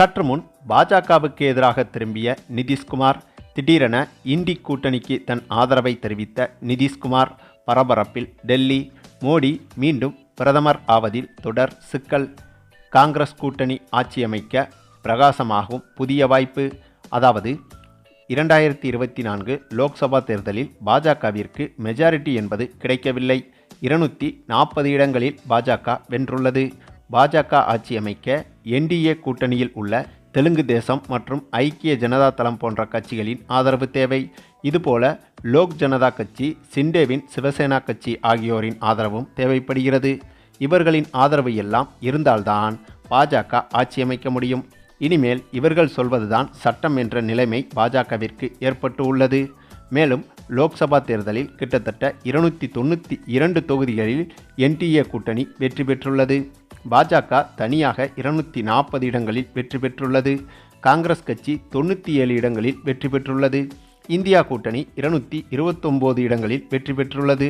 சற்று முன் பாஜகவுக்கு எதிராக திரும்பிய நிதிஷ்குமார் திடீரென இந்தி கூட்டணிக்கு தன் ஆதரவை தெரிவித்த நிதிஷ்குமார் பரபரப்பில் டெல்லி மோடி மீண்டும் பிரதமர் ஆவதில் தொடர் சிக்கல். காங்கிரஸ் கூட்டணி ஆட்சியமைக்க பிரகாசமாகும் புதிய வாய்ப்பு. அதாவது இரண்டாயிரத்தி இருபத்தி நான்கு லோக்சபா தேர்தலில் பாஜகவிற்கு மெஜாரிட்டி என்பது கிடைக்கவில்லை. இருநூற்றி நாற்பது இடங்களில் பாஜக வென்றுள்ளது. பாஜக ஆட்சி அமைக்க என்டிஏ கூட்டணியில் உள்ள தெலுங்கு தேசம் மற்றும் ஐக்கிய ஜனதா தளம் போன்ற கட்சிகளின் ஆதரவு தேவை. இதுபோல லோக் ஜனதா கட்சி சிண்டேவின் சிவசேனா கட்சி ஆகியோரின் ஆதரவும் தேவைப்படுகிறது. இவர்களின் ஆதரவு எல்லாம் இருந்தால்தான் பாஜக ஆட்சி அமைக்க முடியும். இனிமேல் இவர்கள் சொல்வதுதான் சட்டம் என்ற நிலைமை பாஜகவிற்கு ஏற்பட்டு உள்ளது. மேலும் லோக்சபா தேர்தலில் கிட்டத்தட்ட இருநூற்றி தொண்ணூற்றி இரண்டு தொகுதிகளில் என்டிஏ கூட்டணி வெற்றி பெற்றுள்ளது. பாஜக தனியாக இருநூற்றி நாற்பது இடங்களில் வெற்றி பெற்றுள்ளது. காங்கிரஸ் கட்சி தொண்ணூற்றி ஏழு இடங்களில் வெற்றி பெற்றுள்ளது. இந்தியா கூட்டணி இருநூற்றி இருபத்தொம்போது இடங்களில் வெற்றி பெற்றுள்ளது.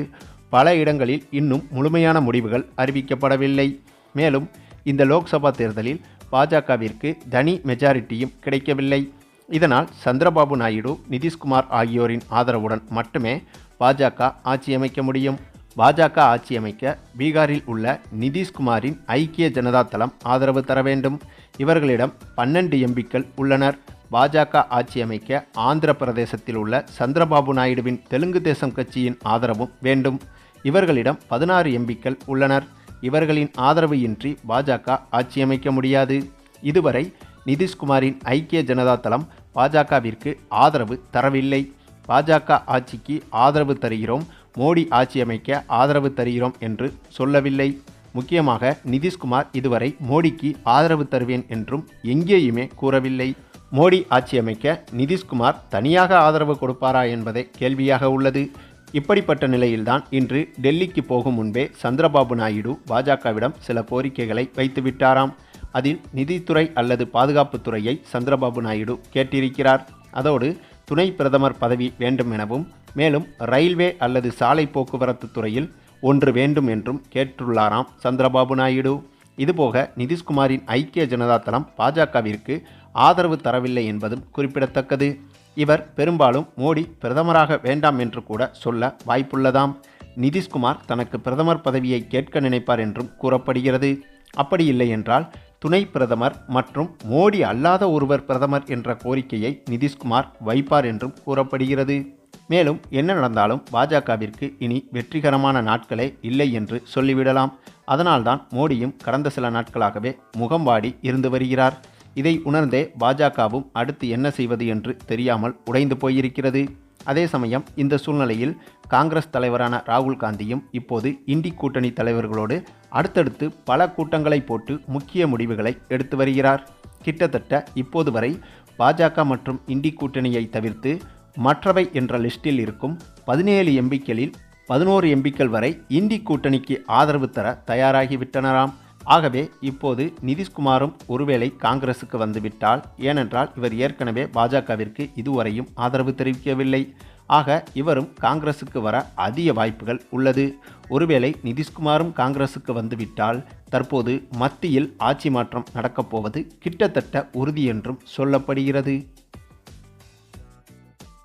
பல இடங்களில் இன்னும் முழுமையான முடிவுகள் அறிவிக்கப்படவில்லை. மேலும் இந்த லோக்சபா தேர்தலில் பாஜகவிற்கு தனி மெஜாரிட்டியும் கிடைக்கவில்லை. இதனால் சந்திரபாபு நாயுடு நிதிஷ்குமார் ஆகியோரின் ஆதரவுடன் மட்டுமே பாஜக ஆட்சி அமைக்க முடியும். பாஜக ஆட்சி அமைக்க பீகாரில் உள்ள நிதிஷ்குமாரின் ஐக்கிய ஜனதா தளம் ஆதரவு தர வேண்டும். இவர்களிடம் பன்னெண்டு எம்பிக்கள் உள்ளனர். பாஜக ஆட்சி அமைக்க ஆந்திர பிரதேசத்தில் உள்ள சந்திரபாபு நாயுடுவின் தெலுங்கு தேசம் கட்சியின் ஆதரவும் வேண்டும். இவர்களிடம் பதினாறு எம்பிக்கள் உள்ளனர். இவர்களின் ஆதரவு இன்றி பாஜக ஆட்சி அமைக்க முடியாது. இதுவரை நிதிஷ்குமாரின் ஐக்கிய ஜனதா தளம் பாஜகவிற்கு ஆதரவு தரவில்லை. பாஜக ஆட்சிக்கு ஆதரவு தருகிறோம். மோடி ஆட்சி அமைக்க ஆதரவு தருகிறோம் என்று சொல்லவில்லை. முக்கியமாக நிதிஷ்குமார் இதுவரை மோடிக்கு ஆதரவு தருவேன் என்றும் எங்கேயுமே கூறவில்லை. மோடி ஆட்சி அமைக்க நிதிஷ்குமார் தனியாக ஆதரவு கொடுப்பாரா என்பதே கேள்வியாக உள்ளது. இப்படிப்பட்ட நிலையில்தான் இன்று டெல்லிக்கு போகும் முன்பே சந்திரபாபு நாயுடு பாஜகவிடம் சில கோரிக்கைகளை வைத்துவிட்டாராம் அதில் நிதித்துறை அல்லது பாதுகாப்புத்துறையை சந்திரபாபு நாயுடு கேட்டிருக்கிறார். அதோடு துணை பிரதமர் பதவி வேண்டும் எனவும் மேலும் ரயில்வே அல்லது சாலை போக்குவரத்து துறையில் ஒன்று வேண்டும் என்றும் கேட்டுள்ளாராம் சந்திரபாபு நாயுடு. இதுபோக நிதிஷ்குமாரின் ஐக்கிய ஜனதா தளம் பாஜகவிற்கு ஆதரவு தரவில்லை என்பதும் குறிப்பிடத்தக்கது. இவர் பெரும்பாலும் மோடி பிரதமராக வேண்டாம் என்று கூட சொல்ல வாய்ப்புள்ளதாம். நிதிஷ்குமார் தனக்கு பிரதமர் பதவியை கேட்க நினைப்பார் என்றும் கூறப்படுகிறது. அப்படி இல்லை என்றால் துணை பிரதமர் மற்றும் மோடி அல்லாத ஒருவர் பிரதமர் என்ற கோரிக்கையை நிதிஷ்குமார் வைப்பார் என்றும் கூறப்படுகிறது. மேலும் என்ன நடந்தாலும் பாஜகவிற்கு இனி வெற்றிகரமான நாட்களே இல்லை என்று சொல்லிவிடலாம். அதனால்தான் மோடியும் கடந்த சில நாட்களாகவே முகம் வாடி இருந்து வருகிறார். இதை உணர்ந்தே பாஜகவும் அடுத்து என்ன செய்வது என்று தெரியாமல் உடைந்து போயிருக்கிறது. அதே சமயம் இந்த சூழ்நிலையில் காங்கிரஸ் தலைவரான ராகுல் காந்தியும் இப்போது இண்டி கூட்டணி தலைவர்களோடு அடுத்தடுத்து பல கூட்டங்களை போட்டு முக்கிய முடிவுகளை எடுத்து வருகிறார். கிட்டத்தட்ட இப்போது வரை பாஜக மற்றும் இண்டி கூட்டணியை தவிர்த்து மற்றவை என்ற லிஸ்டில் இருக்கும் பதினேழு எம்பிக்களில் பதினோரு எம்பிக்கள் வரை இந்தி கூட்டணிக்கு ஆதரவு தர தயாராகிவிட்டனராம். ஆகவே இப்போது நிதிஷ்குமாரும் ஒருவேளை காங்கிரசுக்கு வந்துவிட்டால் ஏனென்றால் இவர் ஏற்கனவே பாஜகவிற்கு இதுவரையும் ஆதரவு தெரிவிக்கவில்லை. ஆக இவரும் காங்கிரசுக்கு வர அதிக வாய்ப்புகள் உள்ளது. ஒருவேளை நிதிஷ்குமாரும் காங்கிரசுக்கு வந்துவிட்டால் தற்போது மத்தியில் ஆட்சி மாற்றம் நடக்கப்போவது கிட்டத்தட்ட உறுதி என்றும் சொல்லப்படுகிறது.